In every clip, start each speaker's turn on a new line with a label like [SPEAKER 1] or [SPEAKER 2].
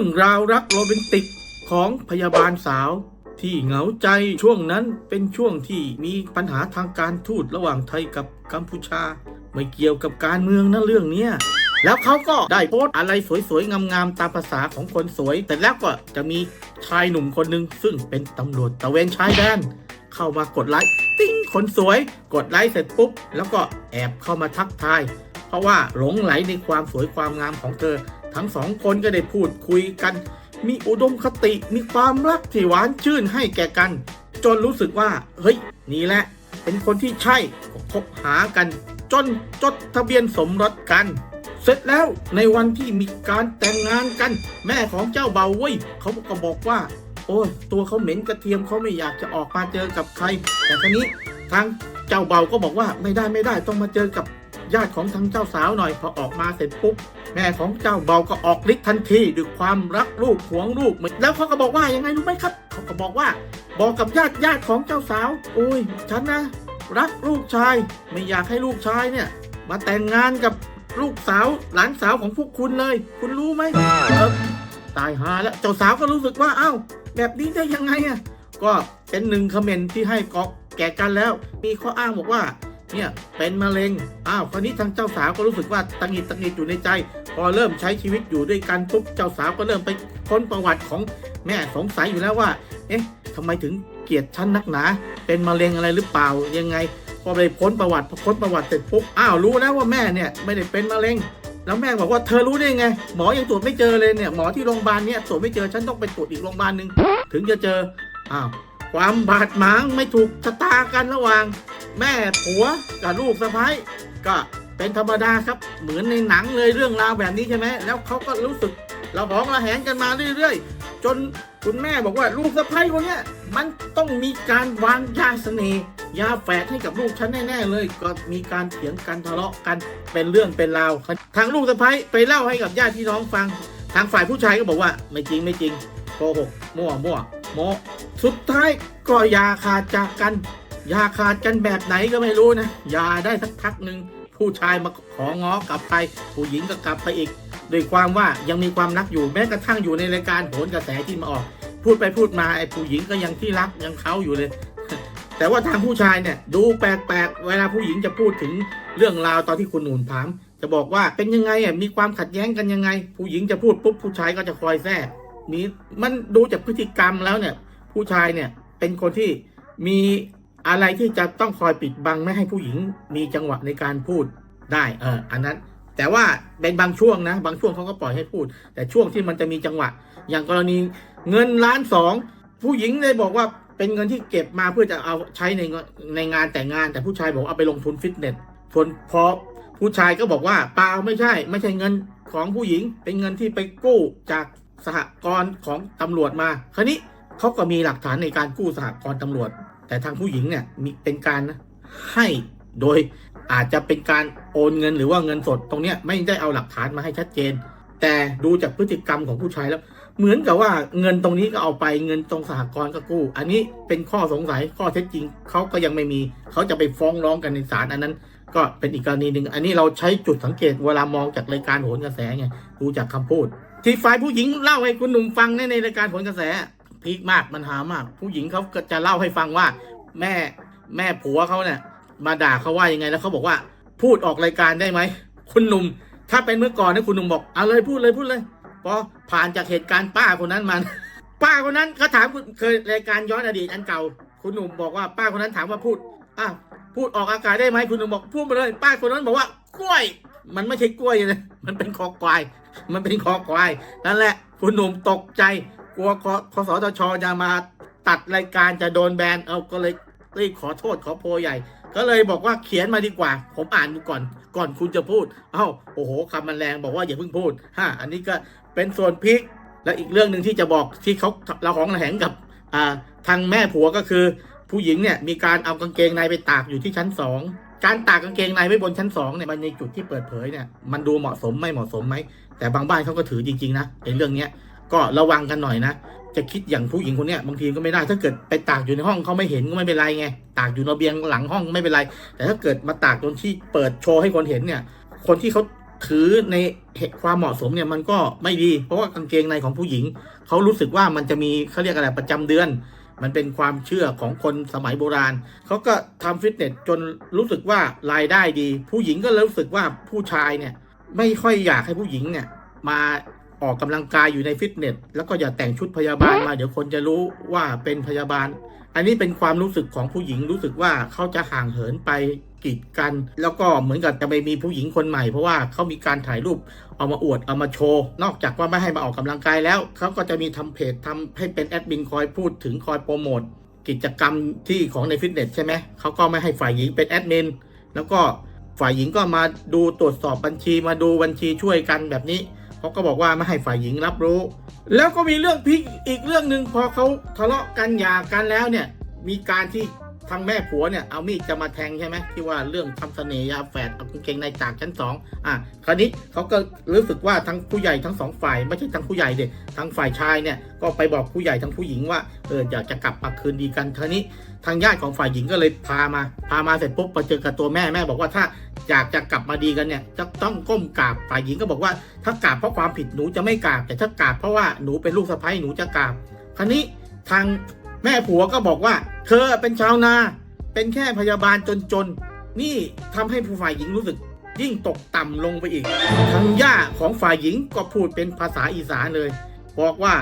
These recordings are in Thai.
[SPEAKER 1] รื่องราวรักโรแมนติกของพยาบาลสาว ที่เหงาใจช่วงนั้นเป็นช่วงที่มีปัญหาทางการทูตระหว่างไทยกับกัมพูชา ไม่เกี่ยวกับการเมืองนะเรื่องเนี้ยแล้วเขาก็ได้โพสต์อะไรสวยๆ งามๆ ตามภาษาของคนสวย แต่แล้วก็จะมีชายหนุ่มคนหนึ่งซึ่งเป็นตำรวจตะเวนชายแดน เข้ามากดไลค์ติ้งคนสวย กดไลค์เสร็จปุ๊บ แล้วก็แอบเข้ามาทักทาย เพราะว่าหลงไหลในความสวยความงามของเธอ ทั้งสองคนก็ได้พูดคุยกัน มีอุดมคติมีความรักที่หวานชื่นให้แก่กัน จนรู้สึกว่า เฮ้ย นี่แหละ เป็นคนที่ใช่คบหากัน จนจดทะเบียนสมรสกัน เสร็จแล้วในวันที่มีการแต่งงานกัน แม่ของเจ้าเบาเว้ยเขาก็บอกว่า โอ้ตัวเขาเหม็นกระเทียมเขาไม่อยากจะออกมาเจอกับใคร แต่ทีนี้ทางเจ้าเบาก็บอกว่าไม่ได้ไม่ได้ต้องมาเจอกับ ญาติของทางเจ้าสาวหน่อยพอออกมาเสร็จปุ๊บแม่ของเจ้าเบาก็ออกฤทธิ์ทันทีด้วยความรักลูกหวงลูกแล้วเขาก็บอกว่ายังไงรู้ไหมครับเขาก็บอกว่า บอกกับญาติญาติของเจ้าสาวโอ้ยฉันนะรักลูกชาย ไม่อยากให้ลูกชายเนี่ย มาแต่งงานกับลูกสาวหลานสาวของพวกคุณเลย คุณรู้ไหมเออตายหาแล้วเจ้าสาวก็รู้สึกว่าอ้าวแบบนี้ได้ยังไงอะก็เป็นหนึ่งคอมเมนต์ที่ให้กอกแก่กันแล้ว มีข้ออ้างบอกว่า เนี่ยเป็นมะเร็ง อ้าวคราวนี้ทางเจ้าสาวก็รู้สึกว่าตังหิดตังหิดอยู่ในใจ พอเริ่มใช้ชีวิตอยู่ด้วยกันปุ๊บเจ้าสาวก็เริ่มไปค้นประวัติของแม่สงสัยอยู่แล้วว่า เอ๊ะทำไมถึงเกลียดฉันนักหนา เป็นมะเร็งอะไรหรือเปล่ายังไง พอไปพ้นประวัติพอพ้นประวัติเสร็จปุ๊บอ้าวรู้แล้วว่าแม่เนี่ยไม่ได้เป็นมะเร็งแล้วแม่บอกว่าเธอรู้ได้ไง หมอยังตรวจไม่เจอเลยเนี่ยหมอที่โรงพยาบาลเนี่ยตรวจไม่เจอฉันต้องไปตรวจอีกโรงพยาบาลหนึ่งถึงจะเจออ้าว ความบาดหมางไม่ถูกชะตากันระหว่าง แม่ผัวกับลูกสะพ้ายก็เป็นธรรมดาครับเหมือนในหนังเลยเรื่องราวแบบนี้ใช่ไหมแล้วเขาก็รู้สึกเราหองระแหงกันมาเรื่อยๆ จนคุณแม่บอกว่าลูกสะพ้ายคนเนี้ยมันต้องมีการวางยาเสน่ห์ยาแฝดให้กับลูกฉันแน่ๆเลย ก็มีการเถียงกันทะเลาะกันเป็นเรื่องเป็นราวทางลูกสะพ้ายไปเล่าให้กับญาติพี่น้องฟัง ทางฝ่ายผู้ชายก็บอกว่าไม่จริงไม่จริงโกหกมั่วมั่วโม สุดท้ายก็อย่าขาดจากกันอย่าขาดกันแบบไหนก็ไม่รู้นะอย่าได้สักพักหนึ่งผู้ชายมาของ้อกลับไป ผู้หญิงก็กลับไปอีกด้วยความว่ายังมีความรักอยู่แม้กระทั่งอยู่ในรายการโหนกระแสที่มาออก พูดไปพูดมาไอ้ผู้หญิงก็ยังที่รักยังเขาอยู่เลย แต่ว่าทางผู้ชายเนี่ยดูแปลกๆเวลาผู้หญิงจะพูดถึงเรื่องราวตอนที่คุณหนุนถาม จะบอกว่าเป็นยังไงอะมีความขัดแย้งกันยังไง ผู้หญิงจะพูดปุ๊บผู้ชายก็จะคอยแทรกมีมันดูจากพฤติกรรมแล้วเนี่ย ผู้ชายเนี่ยเป็นคนที่มีอะไรที่จะต้องคอยปิดบังไม่ให้ผู้หญิงมีจังหวะในการพูดได้เอออันนั้น แต่ว่าเป็นบางช่วงนะ บางช่วงเขาก็ปล่อยให้พูด แต่ช่วงที่มันจะมีจังหวะ อย่างกรณีเงินล้านสองผู้หญิงเลยบอกว่าเป็นเงินที่เก็บมาเพื่อจะเอาใช้ในในงานแต่งงาน แต่ผู้ชายบอกเอาไปลงทุนฟิตเนสส่วนพอผู้ชายก็บอกว่าเปล่าไม่ใช่ ไม่ใช่เงินของผู้หญิง เป็นเงินที่ไปกู้จากสหกรณ์ของตำรวจมา คราวนี้ เขาก็มีหลักฐานในการกู้สหกรณ์ตำรวจ แต่ทางผู้หญิงเนี่ยมีเป็นการให้โดยอาจจะเป็นการโอนเงินหรือว่าเงินสดตรงเนี้ยไม่ได้เอาหลักฐานมาให้ชัดเจน แต่ดูจากพฤติกรรมของผู้ชายแล้ว เหมือนกับว่าเงินตรงนี้ก็เอาไปเงินตรงสหกรณ์ก็กู้ อันนี้เป็นข้อสงสัยข้อเท็จจริงเขาก็ยังไม่มีเขาจะไปฟ้องร้องกันในศาลอันนั้น ก็เป็นอีกกรณีหนึ่งอันนี้เราใช้จุดสังเกตเวลามองจากรายการโหนกระแสไงดูจากคำพูด ที่ฝ่ายผู้หญิงเล่าให้คุณหนุ่มฟังในในรายการโหนกระแส พีคมากมันหามาก ผู้หญิงเขาก็จะเล่าให้ฟังว่า แม่แม่ผัวเขาเนี่ยมาด่าเขาว่ายังไงแล้วเขาบอกว่า พูดออกรายการได้ไหมคุณหนุ่ม ถ้าเป็นเมื่อก่อนเนี่ยคุณหนุ่มบอกเอาเลยพูดเลยพูดเลยพอผ่านจากเหตุการณ์ป้าคนนั้นมันป้าคนนั้นเขาถามคุณเคยรายการย้อนอดีตอันเก่า คุณหนุ่มบอกว่าป้าคนนั้นถามว่าพูดอะพูดออกอากาศได้ไหมคุณหนุ่มบอกพูดไปเลย ป้าคนนั้นบอกว่ากล้วย มันไม่ใช่กล้วยนะมันเป็นคอควาย มันเป็นคอควายนั่นแหละ คุณหนุ่มตกใจ ลัวคสตชจะมาตัดรายการจะโดนแบนเอาก็เลยรีบขอโทษขอโพยใหญ่ ก็เลยบอกว่าเขียนมาดีกว่า ผมอ่านดูก่อนก่อนคุณจะพูด เอ้าโอ้โหคำมันแรงบอกว่าอย่าเพิ่งพูดฮะอันนี้ก็เป็นส่วนพลิกและอีกเรื่องหนึ่งที่จะบอกที่เขาเราของแหงกับอ่าทางแม่ผัวก็คือ ผู้หญิงเนี่ยมีการเอากางเกงในไปตากอยู่ที่ชั้นสองการตากกางเกงในไว้บนชั้นสองเนี่ยมันในจุดที่เปิดเผยเนี่ยมันดูเหมาะสมไม่เหมาะสมไหมแต่บางบ้านเขาก็ถือจริงๆนะในเรื่องเนี้ย ก็ระวังกันหน่อยนะ จะคิดอย่างผู้หญิงคนเนี้ยบางทีก็ไม่ได้ ถ้าเกิดไปตากอยู่ในห้องเขาไม่เห็นก็ไม่เป็นไรไง ตากอยู่ระเบียงหลังห้องไม่เป็นไร แต่ถ้าเกิดมาตากจนที่เปิดโชว์ให้คนเห็นเนี่ย คนที่เขาถือในเหตุความเหมาะสมเนี่ยมันก็ไม่ดี เพราะว่ากางเกงในของผู้หญิงเขารู้สึกว่ามันจะมีเขาเรียกอะไรประจำเดือน มันเป็นความเชื่อของคนสมัยโบราณเขาก็ทำฟิตเนสจนรู้สึกว่ารายได้ดี ผู้หญิงก็รู้สึกว่าผู้ชายเนี่ยไม่ค่อยอยากให้ผู้หญิงเนี่ยมา ออกกำลังกายอยู่ในฟิตเนสแล้วก็อย่าแต่งชุดพยาบาลมาเดี๋ยวคนจะรู้ว่าเป็นพยาบาล อันนี้เป็นความรู้สึกของผู้หญิงรู้สึกว่าเขาจะห่างเหินไปกีดกัน แล้วก็เหมือนกับจะไปมีผู้หญิงคนใหม่เพราะว่าเขามีการถ่ายรูปเอามาอวดเอามาโชว์ นอกจากว่าไม่ให้มาออกกำลังกายแล้วเขาก็จะมีทำเพจทำให้เป็นแอดมินคอยพูดถึงคอยโปรโมทกิจกรรมที่ของในฟิตเนสใช่ไหมเขาก็ไม่ให้ฝ่ายหญิงเป็นแอดมินแล้วก็ฝ่ายหญิงก็มาดูตรวจสอบบัญชีมาดูบัญชีช่วยกันแบบนี้ เขาก็บอกว่าไม่ให้ฝ่ายหญิงรับรู้ แล้วก็มีเรื่องพิกอีกเรื่องหนึ่งพอเขาทะเลาะกันหย่ากันแล้วเนี่ยมีการที่ ทางแม่ผัวเนี่ยเอามีดจะมาแทงใช่ไหมที่ว่าเรื่องทำเสน่ห์ยาแฝดเอากางเกงในจากชั้นสองอะคราวนี้เขาก็รู้สึกว่าทั้งผู้ใหญ่ทั้งสองฝ่ายไม่ใช่ทั้งผู้ใหญ่เด็ทั้งฝ่ายชายเนี่ยก็ไปบอกผู้ใหญ่ทั้งผู้หญิงว่าเอออยากจะกลับมาคืนดีกันคราวนี้ทางญาติของฝ่ายหญิงก็เลยพามา พามาเสร็จปุ๊บมาเจอกับตัวแม่แม่บอกว่าถ้าอยากจะกลับมาดีกันเนี่ยจะต้องก้มกราบฝ่ายหญิงก็บอกว่า ถ้ากราบเพราะความผิดหนูจะไม่กราบแต่ถ้ากราบเพราะว่าหนูเป็นลูกสะใภ้หนูจะกราบคราวนี้ทาง แม่ผัวก็บอกว่า เธอเป็นชาวนา เป็นแค่พยาบาลจนๆ นี่ทำให้ผู้ฝ่ายหญิงรู้สึก ยิ่งตกต่ำลงไปอีก ทางย่าของฝ่ายหญิงก็พูดเป็นภาษาอีสานเลย บอกว่า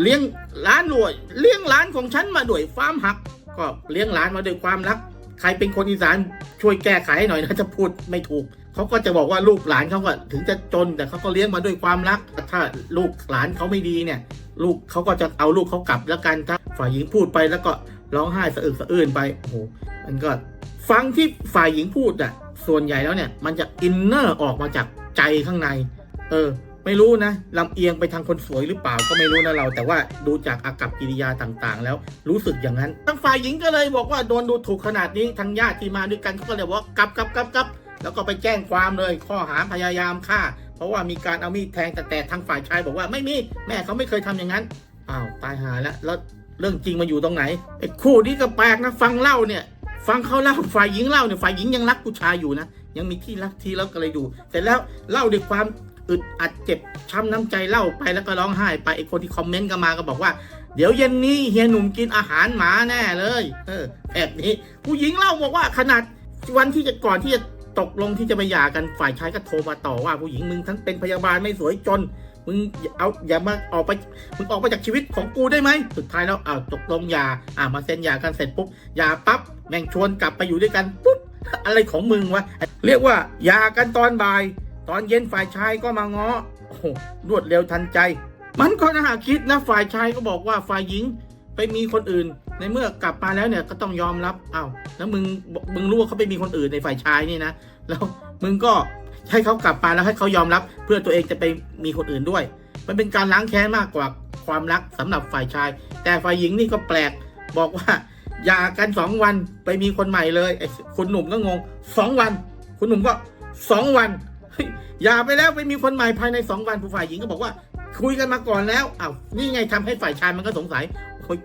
[SPEAKER 1] เลี้ยงหลานรวยเลี้ยงหลานของฉันมาด้วยความหัก ก็เลี้ยงหลานมาด้วยความรัก ใครเป็นคนอีสานช่วยแก้ไขให้หน่อยนะจะพูดไม่ถูกเขาก็จะบอกว่าลูกหลานเขาก็ถึงจะจนแต่เขาก็เลี้ยงมาด้วยความรัก ถ้าลูกหลานเขาไม่ดีเนี่ย ลูกเขาก็จะเอาลูกเขากลับแล้วกันถ้าฝ่ายหญิงพูดไปแล้วก็ร้องไห้สะอึกสะอื้นไปโอ้โหมันก็ฟังที่ฝ่ายหญิงพูดอะส่วนใหญ่แล้วเนี่ย มันจะอินเนอร์ออกมาจากใจข้างใน เออ ไม่รู้นะลำเอียงไปทางคนสวยหรือเปล่าก็ไม่รู้นะเรา แต่ว่าดูจากอากับกิริยาต่างๆ แล้วรู้สึกอย่างนั้นทางฝ่ายหญิงก็เลยบอกว่าโดนดูถูกขนาดนี้ทางญาติที่มาด้วยกันเขาก็เลยบอกว่ากลับกลับกลับกลับแล้วก็ไปแจ้งความเลย ข้อหาพยายามฆ่า ราะว่ามีการเอามีดแทงแต่แต่ทางฝ่ายชายบอกว่าไม่มีแม่เขาไม่เคยทำอย่างนั้นอ้าวตายหาแล้วแล้วเรื่องจริงมาอยู่ตรงไหนไอ้คู่นี้ก็แปลกนะฟังเล่าเนี่ยฟังเขาเล่าฝ่ายหญิงเล่าเนี่ยฝ่ายหญิงยังรักผู้ชายอยู่นะยังมีที่รักที่แล้วก็เลยดูแต่แล้วเล่าด้วยความอึดอัดเจ็บช้ำน้ำใจเล่าไปแล้วก็ร้องไห้ไปไอ้คนที่คอมเมนต์ก็มาก็บอกว่า เดี๋ยวเย็นนี้เฮียหนุ่มกินอาหารหมาแน่เลย เออแบบนี้ ผู้หญิงเล่าบอกว่าขนาดวันที่จะก่อนที่จะ ตกลงที่จะไปหย่ากันฝ่ายชายก็โทรมาต่อว่าผู้หญิงมึงทั้งเป็นพยาบาลไม่สวยจน มึงเอาอย่ามาออกไปมึงออกไปจากชีวิตของกูได้ไหมสุดท้ายแล้วอ้าวตกลงหย่าอ่ามาเซ็นหย่ากันเสร็จปุ๊บหย่าปั๊บแม่งชวนกลับไปอยู่ด้วยกันปุ๊บอะไรของมึงวะเรียกว่าหย่ากันตอนบ่าย ตอนเย็นฝ่ายชายก็มาง้อโอ้รวดเร็วทันใจ มันก็น่าคิดนะฝ่ายชายก็บอกว่าฝ่ายหญิงไปมีคนอื่นในเมื่อกลับมาแล้วเนี่ยก็ต้องยอมรับเอ้าแล้วมึงมึงรู้ว่าเขาไปมีคนอื่นในฝ่ายชายนี่นะแล้วมึงก็ให้เขากลับมาแล้วให้เขายอมรับ เพื่อตัวเองจะไปมีคนอื่นด้วย มันเป็นการล้างแค้นมากกว่าความรักสำหรับฝ่ายชาย แต่ฝ่ายหญิงนี่ก็แปลกบอกว่าหย่ากันสองวันไปมีคนใหม่เลยไอ้คุณหนุ่มก็งงสองวัน คุณหนุ่มก็สองวันเฮ้ยหย่าไปแล้วไปมีคนใหม่ภายในสองวันผู้ฝ่ายหญิงก็บอกว่า คุยกันมาก่อนแล้วอ้าวนี่ไงทำให้ฝ่ายชายมันก็สงสัย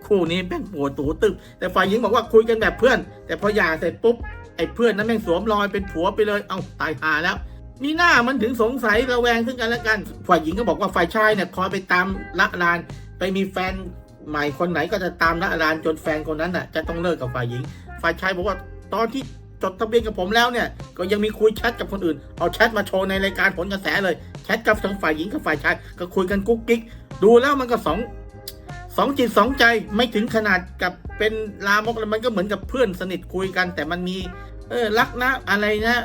[SPEAKER 1] คู่นี้แม่งปวดตูตึบแต่ฝ่ายหญิงบอกว่าคุยกันแบบเพื่อน แต่พอหย่าเสร็จปุ๊บไอ้เพื่อนนั้นแม่งสวมรอยเป็นผัวไปเลยเอ้าตายหาแล้วมีหน้ามันถึงสงสัยระแวงซึ่งกันและกัน ฝ่ายหญิงก็บอกว่าฝ่ายชายเนี่ยคอยไปตามละลาน ไปมีแฟนใหม่คนไหนก็จะตามละลานจนแฟนคนนั้นน่ะจะต้องเลิกกับฝ่ายหญิง ฝ่ายชายบอกว่าตอนที่จดทะเบียนกับผมแล้วเนี่ย ก็ยังมีคุยแชทกับคนอื่น เอาแชทมาโชว์ในรายการผลกระแสเลย แชทกับทั้งฝ่ายหญิงกับฝ่ายชาย ก็คุยกันกุ๊กกิ๊ก ดูแล้วมันก็สอง สองจิตสองใจไม่ถึงขนาดกับเป็นลามกแล้วมันก็เหมือนกับเพื่อนสนิทคุยกัน แต่มันมี เออรักนะอะไรนะ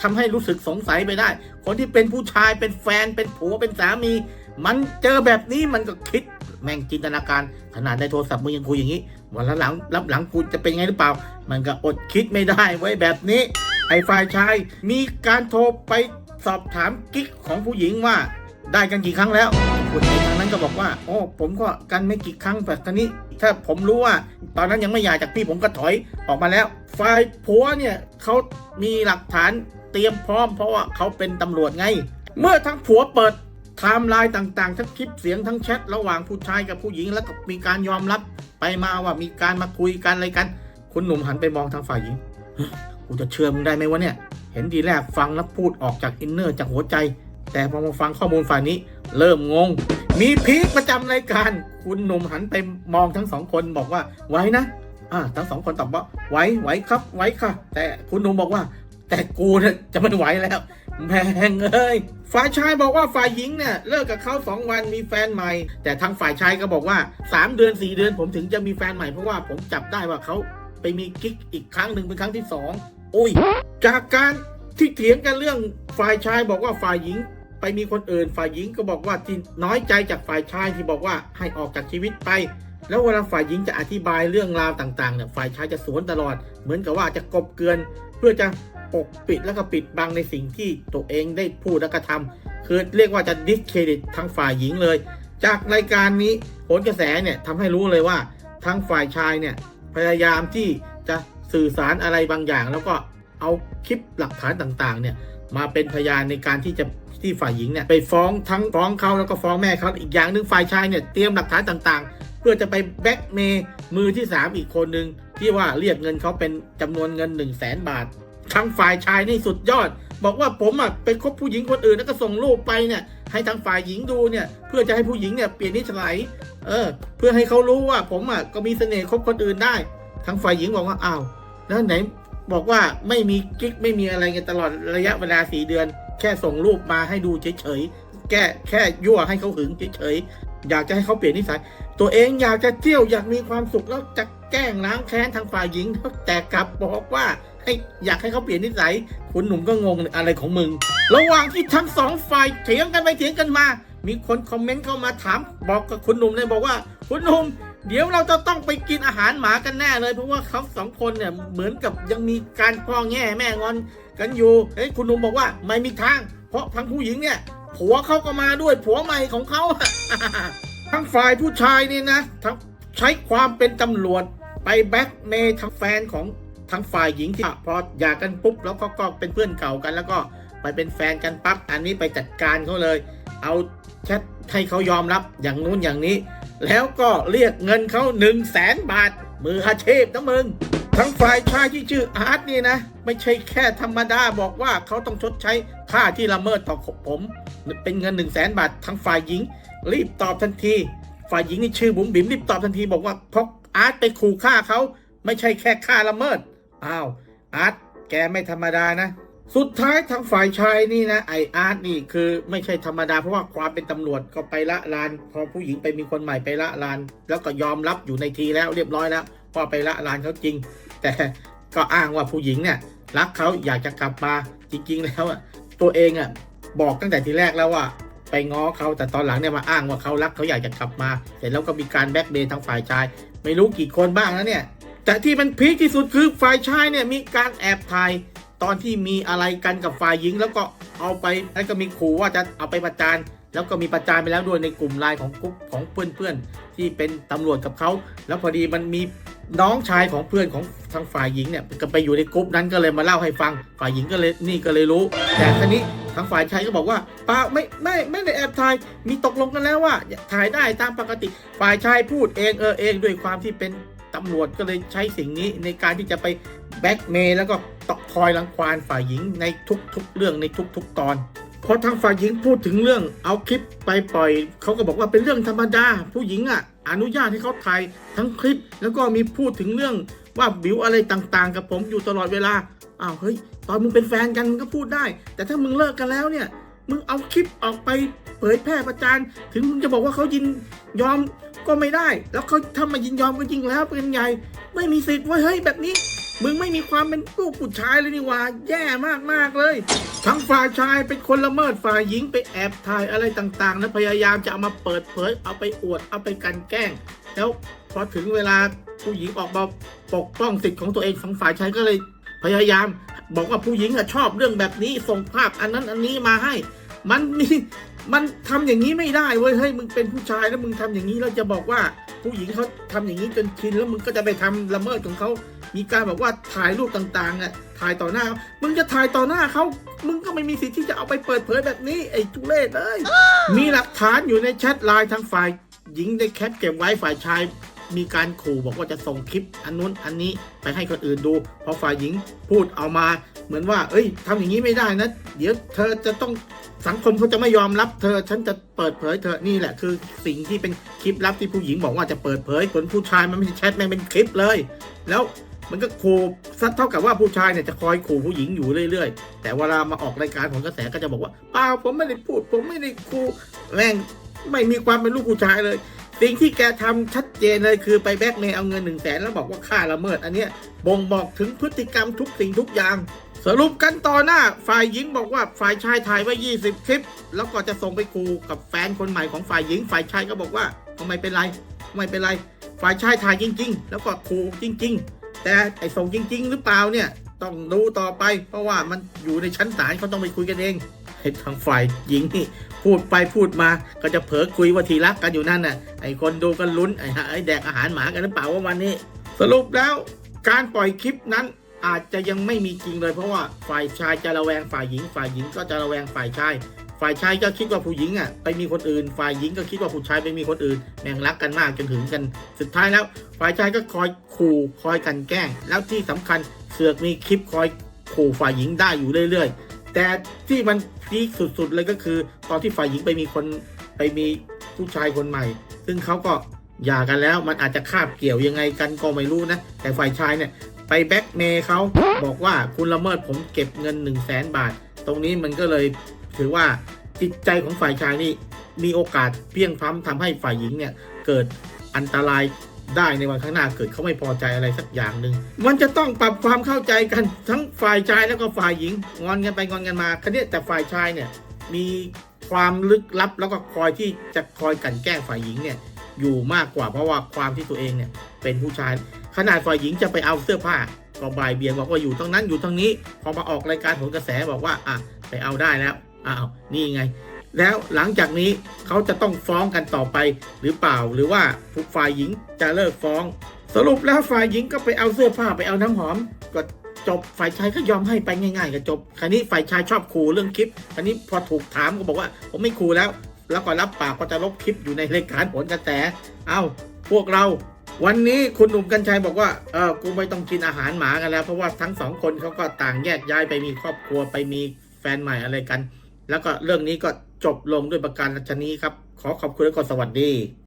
[SPEAKER 1] ทำให้รู้สึกสงสัยไปได้ คนที่เป็นผู้ชายเป็นแฟนเป็นผัวเป็นสามี มันเจอแบบนี้มันก็คิดแม่งจินตนาการขนาดในโทรศัพท์มึงยังคุยอย่างนี้วันละหลังรับหลังกูจะเป็นไงหรือเปล่า มันก็อดคิดไม่ได้ไว้แบบนี้ ไอ้ฝ่ายชายมีการโทรไปสอบถามกิ๊กของผู้หญิงว่า ได้กันกี่ครั้งแล้ว คนเองทางนั้นก็บอกว่าโอ้ผมก็กันไม่กี่ครั้งแต่ตอนนี้ ถ้าผมรู้ว่า ตอนนั้นยังไม่หย่าจากพี่ผมก็ถอยออกมาแล้ว ฝ่ายผัวเนี่ยเขามีหลักฐานเตรียมพร้อม เพราะว่าเขาเป็นตำรวจไง เมื่อทั้งผัวเปิดไทม์ไลน์ต่างๆ ทั้งคลิปเสียงทั้งแชทระหว่างผู้ชายกับผู้หญิงแล้วก็มีการยอมรับไปมาว่ามีการมาคุยกันอะไรกัน คุณหนุ่มหันไปมองทางฝ่ายหญิงกูจะเชื่อมึงได้ไหมวะเนี่ย เห็นทีแรกฟังแล้วพูดออกจากอินเนอร์จากหัวใจ แต่พอมาฟังข้อมูลฝ่ายนี้ เริ่มงง มีพีคประจำรายการ คุณหนุ่มหันไปมองทั้งสองคนบอกว่าไว้นะอ่าทั้งสองคนตอบว่าไหวไหวครับไหวค่ะ แต่คุณหนุ่มบอกว่า แต่กูเนี่ยจะไม่ไหวแล้วแม่งเอ้ยฝ่ายชายบอกว่าฝ่ายหญิงเนี่ยเลิกกับเขาสองวันมีแฟนใหม่ แต่ทางฝ่ายชายก็บอกว่าสามเดือนสี่เดือนผมถึงจะมีแฟนใหม่เพราะว่าผมจับได้ว่าเขาไปมีกิ๊กอีกครั้งหนึ่งเป็นครั้งที่สองอุ้ย จากการที่เถียงกันเรื่องฝ่ายชายบอกว่าฝ่ายหญิง ไปมีคนอื่นฝ่ายหญิงก็บอกว่าที่น้อยใจจากฝ่ายชายที่บอกว่าให้ออกจากชีวิตไป แล้วเวลาฝ่ายหญิงจะอธิบายเรื่องราวต่างๆเนี่ยฝ่ายชายจะสวนตลอด เหมือนกับว่าจะกบเกลือนเพื่อจะปกปิดแล้วก็ปิดบังในสิ่งที่ตัวเองได้พูดและกระทำคือเรียกว่าจะดิสเครดิตทางฝ่ายหญิงเลย จากรายการนี้โหนกระแสเนี่ยทำให้รู้เลยว่าทางฝ่ายชายเนี่ยพยายามที่จะสื่อสารอะไรบางอย่าง แล้วก็เอาคลิปหลักฐานต่างๆเนี่ยมาเป็นพยานในการที่จะ ที่ฝ่ายหญิงเนี่ยไปฟ้องทั้งฟ้องเขาแล้วก็ฟ้องแม่เขาอีกอย่างหนึ่งฝ่ายชายเนี่ยเตรียมหลักฐานต่างๆ เพื่อจะไปแบ็กเมย์มือที่ 3 อีกคนหนึ่งที่ว่าเรียกเงินเขาเป็นจำนวนเงิน 1 0 0 0 0แสนบาททางฝ่ายชายนี่สุดยอด บอกว่าผมอะไปคบผู้หญิงคนอื่นแล้วก็ส่งรูปไปเนี่ยให้ทางฝ่ายหญิงดูเนี่ยเพื่อจะให้ผู้หญิงเนี่ยเปลี่ยนนิสัยเออ เพื่อให้เขารู้ว่าผมอะก็มีเสน่ห์คบคนอื่นได้ทางฝ่ายหญิงบอกว่าอ้าวแล้วไหนบอกว่าไม่มีกิ๊กไม่มีอะไรกันตลอดระยะเวลาสี่เดือน แค่ส่งรูปมาให้ดูเฉยๆแก้แค่ยั่วให้เขาหึงเฉยๆอยากจะให้เขาเปลี่ยนนิสัย ตัวเองอยากจะเที่ยวอยากมีความสุขแล้วจะแกล้งล้างแค้นทางฝ่ายหญิงแต่กลับบอกว่าให้อยากให้เขาเปลี่ยนนิสัยคุณหนุ่มก็งงอะไรของมึง ระหว่างที่ทั้งสองฝ่ายเถียงกันไปเถียงกันมา มีคนคอมเมนต์เข้ามาถาม บอกกับคุณหนุ่มเลยบอกว่า คุณหนุ่มเดี๋ยวเราจะต้องไปกินอาหารหมากันแน่เลย เพราะว่าเขาสองคนเนี่ยเหมือนกับยังมีการพ่อแง่แม่งอน กันอยู่เฮ้ยคุณหนุ่มบอกว่าไม่มีทาง เพราะทั้งผู้หญิงเนี่ยผัวเขาก็มาด้วยผัวใหม่ของเขาทั้งฝ่ายผู้ชายนี่นะทั้งใช้ความเป็นตำรวจไปแบ็กเมย์ทางแฟนของทางฝ่ายหญิงที่พอหย่ากกันปุ๊บแล้วเขาก็เป็นเพื่อนเก่ากัน แล้วก็ไปเป็นแฟนกันปั๊บอันนี้ไปจัดการเขาเลย เอาแชทให้เขายอมรับอย่างนู้นอย่างนี้ แล้วก็เรียกเงินเขา1นึ่งแสนบาท มืออาชีพนะมึง ทั้งฝ่ายชายที่ชื่ออาร์ตนี่นะ ไม่ใช่แค่ธรรมดาบอกว่าเขาต้องชดใช้ค่าที่ละเมิดต่อผม เป็นเงิน1นึ่งแสนบาททั้งฝ่ายหญิง รีบตอบทันที ฝ่ายหญิงนี่ชื่อบุ๋มบิ๋มรีบตอบทันทีบอกว่าเพราะอาร์ตไปขู่ฆ่าเขาไม่ใช่แค่ฆ่าละเมิดอ้าวอาร์ตแกไม่ธรรมดานะ สุดท้ายทางฝ่ายชายนี่นะไออาร์ตนี่คือไม่ใช่ธรรมดาเพราะว่าความเป็นตำรวจก็ไปละลานพอผู้หญิงไปมีคนใหม่ไปละลาน แล้วก็ยอมรับอยู่ในทีแล้วเรียบร้อยแล้วว่าไปละลานเขาจริง แต่ก็อ้างว่าผู้หญิงเนี่ยรักเขาอยากจะกลับมาจริง ๆ แล้วอะตัวเองอะบอกตั้งแต่ทีแรกแล้วว่าไปง้อเขาแต่ตอนหลังเนี่ยมาอ้างว่าเขารักเขาอยากจะกลับมา เสร็จแล้วก็มีการแบ็กเบย์ทางฝ่ายชาย ไม่รู้กี่คนบ้างแล้วเนี่ย แต่ที่มันพีคที่สุดคือฝ่ายชายเนี่ยมีการแอบถ่ายตอนที่มีอะไรกันกับฝ่ายหญิง แล้วก็เอาไปแล้วก็มีขู่ว่าจะเอาไปประจานแล้วก็มีประจานไปแล้วด้วยในกลุ่มไลน์ของกลุ่มของเพื่อนๆที่เป็นตำรวจกับเขาแล้วพอดีมันมี น้องชายของเพื่อนของทางฝ่ายหญิงเนี่ยก็ไปอยู่ในกลุ่มนั้นก็เลยมาเล่าให้ฟัง ฝ่ายหญิงก็เลยนี่ก็เลยรู้ แต่ทีนี้ทางฝ่ายชายก็บอกว่าเปล่าไม่ไม่ไม่ได้แอบถ่ายมีตกลงกันแล้วว่าถ่ายได้ตามปกติ ฝ่ายชายพูดเองเออเองด้วยความที่เป็นตำรวจก็เลยใช้สิ่งนี้ในการที่จะไปแบ็กเมย์แล้วก็ตอกคอยรังควานฝ่ายหญิงในทุกๆเรื่องในทุกๆตอนพอทางฝ่ายหญิงพูดถึงเรื่องเอาคลิปไปปล่อยเขาก็บอกว่าเป็นเรื่องธรรมดาผู้หญิงอะ อนุญาตให้เขาถ่ายทั้งคลิป แล้วก็มีพูดถึงเรื่องว่าบิวอะไรต่างๆ กับผมอยู่ตลอดเวลาอ้าวเฮ้ยตอนมึงเป็นแฟนกันมึงก็พูดได้ แต่ถ้ามึงเลิกกันแล้วเนี่ยมึงเอาคลิปออกไปเผยแพร่ประจานถึงมึงจะบอกว่าเขายินยอมก็ไม่ได้ แล้วเขาถ้ามายินยอมก็ยิงแล้วเป็นไงไม่มีสิทธิ์ว้ยเฮ้ยแบบนี้ มึงไม่มีความเป็นลูกผู้ชายเลยนี่ว่าแย่มากๆเลย ทั้งฝ่ายชายเป็นคนละเมิดฝ่ายหญิงไปแอบถ่ายอะไรต่างๆแล้วพยายามจะเอามาเปิดเผย เอาไปอวดเอาไปกันแกล้ง แล้วพอถึงเวลาผู้หญิงออกมาปกป้องสิทธิ์ของตัวเองทั้งฝ่ายชายก็เลย พยายาม บอกว่าผู้หญิงอะชอบเรื่องแบบนี้ส่งภาพอันนั้นอันนี้มาให้ มันมี มันทำอย่างนี้ไม่ได้เว้ยเฮ้ยมึงเป็นผู้ชายแล้วมึงทำอย่างนี้แล้วจะบอกว่าผู้หญิงเขาทำอย่างนี้จนชินแล้วมึงก็จะไปทำละเมิดของเขามีการบอกว่าถ่ายรูปต่างๆอะถ่ายต่อหน้า มึงจะถ่ายต่อหน้าเขามึงก็ไม่มีสิทธิ์ที่จะเอาไปเปิดเผยแบบนี้ไอ้จุเล่เลยมีหลักฐานอยู่ในแชทไลน์ทางฝ่ายหญิงได้แคปเก็บไว้ฝ่ายชาย มีการขู่บอกว่าจะส่งคลิปอันนู้นอันนี้ไปให้คนอื่นดู พอฝ่ายหญิงพูดเอามา เหมือนว่า เอ้ยทำอย่างนี้ไม่ได้นะ เดี๋ยวเธอจะต้องสังคมเขาจะไม่ยอมรับเธอ ฉันจะเปิดเผยเธอ นี่แหละ คือสิ่งที่เป็นคลิปลับที่ผู้หญิงบอกว่าจะเปิดเผยส่วนผู้ชายมันไม่ใช่แชทม่งเป็นคลิปเลย แล้วมันก็ขู่ซัดเท่ากับว่าผู้ชายเนี่ยจะคอยขู่ผู้หญิงอยู่เรื่อยๆ แต่เวลามาออกรายการของกระแสก็จะบอกว่าเปล่าผมไม่ได้พูด ผมไม่ได้ขู่แม่งไม่มีความเป็นลูกผู้ชายเลย สิ่งที่แกทำชัดเจนเลยคือไปแบ็กเมย์เอาเงินหนึ่งแสนแล้วบอกว่าค่าละเมิด อันเนี้ยบ่งบอกถึงพฤติกรรมทุกสิ่งทุกอย่าง สรุปกันต่อหน้า ฝ่ายหญิงบอกว่าฝ่ายชายถ่ายไว้ 20 คลิป แล้วก็จะส่งไปครูกับแฟนคนใหม่ของฝ่ายหญิง ฝ่ายชายก็บอกว่าไม่เป็นไรไม่เป็นไร ฝ่ายชายถ่ายจริง ๆ แล้วก็คูจริง ๆ แต่ไอ้ส่งจริง ๆ หรือเปล่าเนี่ยต้องดูต่อไป เพราะว่ามันอยู่ในชั้นศาลเขาต้องไปคุยกันเองให้ทางฝ่ายหญิงนี่ พูดไปพูดมาก็จะเผลอคุยว่าทีรักกันอยู่นั่นน่ะไอ้คนดูก็ลุ้นไอ้ไอ้แดกอาหารหมากันหรือเปล่าว่าวันนี้ สรุปแล้วการปล่อยคลิปนั้นอาจจะยังไม่มีจริงเลย เพราะว่าฝ่ายชายจะระแวงฝ่ายหญิง ฝ่ายหญิงก็จะระแวงฝ่ายชาย ฝ่ายชายก็คิดว่าผู้หญิงอะไปมีคนอื่น ฝ่ายหญิงก็คิดว่าผู้ชายไปมีคนอื่นแม่งรักกันมากจนถึงกัน สุดท้ายแล้ว ฝ่ายชายก็คอยขู่คอยกันแกล้ง แล้วที่สำคัญเสือกมีคลิปคอยขู่ฝ่ายหญิงได้อยู่เรื่อยๆ แต่ที่มันพีคสุดๆเลยก็คือ ตอนที่ฝ่ายหญิงไปมีคนไปมีผู้ชายคนใหม่ ซึ่งเขาก็หย่ากันแล้วมันอาจจะคาบเกี่ยวยังไงกันก็ไม่รู้นะ แต่ฝ่ายชายเนี่ยไปแบ็กเมย์เขาบอกว่าคุณละเมิดผมเก็บเงิน1นึ่งแสนบาท ตรงนี้มันก็เลยถือว่าจิตใจของฝ่ายชายนี่มีโอกาสเพียงพ้ำทำให้ฝ่ายหญิงเนี่ยเกิดอันตราย ได้ในวันข้างหน้าเกิดเขาไม่พอใจอะไรสักอย่างหนึ่งมันจะต้องปรับความเข้าใจกันทั้งฝ่ายชายแล้วก็ฝ่ายหญิง งอนกันไปงอนกันมาคันนี้แต่ฝ่ายชายเนี่ยมีความลึกลับแล้วก็คอยที่จะคอยกันแกล้งฝ่ายหญิงเนี่ยอยู่มากกว่าเพราะว่าความที่ตัวเองเนี่ยเป็นผู้ชาย ขนาดฝ่ายหญิงจะไปเอาเสื้อผ้าก็บายเบียงบอกว่าอยู่ตรงนั้นอยู่ตรงนี้ พอมาออกรายการผลกระแสบอกว่าอะไปเอาได้แล้วอ้าวนี่ไง แล้วหลังจากนี้เขาจะต้องฟ้องกันต่อไปหรือเปล่า หรือว่าฝ่ายหญิงจะเลิกฟ้อง สรุปแล้วฝ่ายหญิงก็ไปเอาเสื้อผ้าไปเอาน้ำหอมก็จบฝ่ายชายก็ยอมให้ไปง่ายๆก็จบคราวนี้ฝ่ายชายชอบขู่เรื่องคลิปคราวนี้พอถูกถามก็บอกว่าผมไม่ขู่แล้ว แล้วก็รับปากก็จะลบคลิปอยู่ในรายการผลกระแสเอ้าพวกเราวันนี้คุณหนุ่มกัญชัยบอกว่า เออ กูไม่ต้องกินอาหารหมากันแล้ว เพราะว่าทั้งสองคนเขาก็ต่างแยกย้ายไปมีครอบครัวไปมีแฟนใหม่อะไรกัน แล้วก็เรื่องนี้ก็จบลงด้วยประการชนี้ครับ ขอขอบคุณและก็สวัสดี